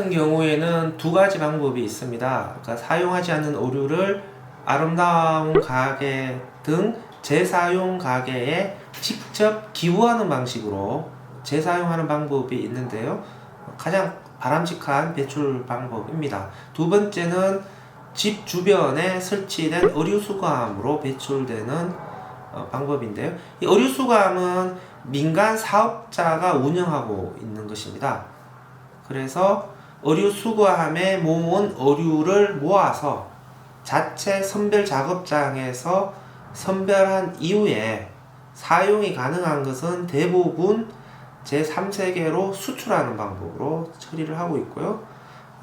같은 경우에는 두 가지 방법이 있습니다. 그러니까 사용하지 않는 오류를 아름다운 가게 등 재사용 가게에 직접 기부하는 방식으로 재사용하는 방법이 있는데요. 가장 바람직한 배출 방법입니다. 두 번째는 집 주변에 설치된 의류 수거함으로 배출되는 어, 방법인데요. 이 의류 수거함은 민간 사업자가 운영하고 있는 것입니다. 그래서 의류 수거함에 모은 의류를 모아서 자체 선별 작업장에서 선별한 이후에 사용이 가능한 것은 대부분 제3세계로 수출하는 방법으로 처리를 하고 있고요.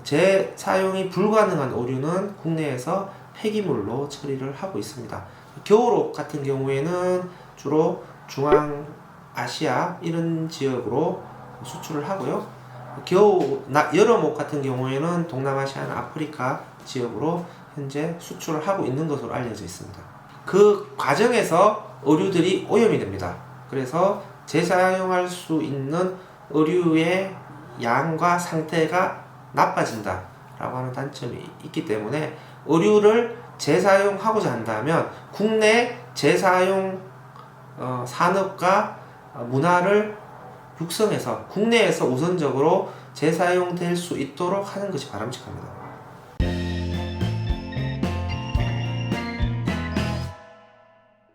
재사용이 불가능한 오류는 국내에서 폐기물로 처리를 하고 있습니다. 겨울옷 같은 경우에는 주로 중앙아시아 이런 지역으로 수출을 하고요. 겨우 나, 여름옷 같은 경우에는 동남아시아나 아프리카 지역으로 현재 수출을 하고 있는 것으로 알려져 있습니다. 그 과정에서 의류들이 오염이 됩니다. 그래서 재사용할 수 있는 의류의 양과 상태가 나빠진다라고 하는 단점이 있기 때문에 의류를 재사용하고자 한다면 국내 재사용 어, 산업과 문화를 육성해서 국내에서 우선적으로 재사용될 수 있도록 하는 것이 바람직합니다.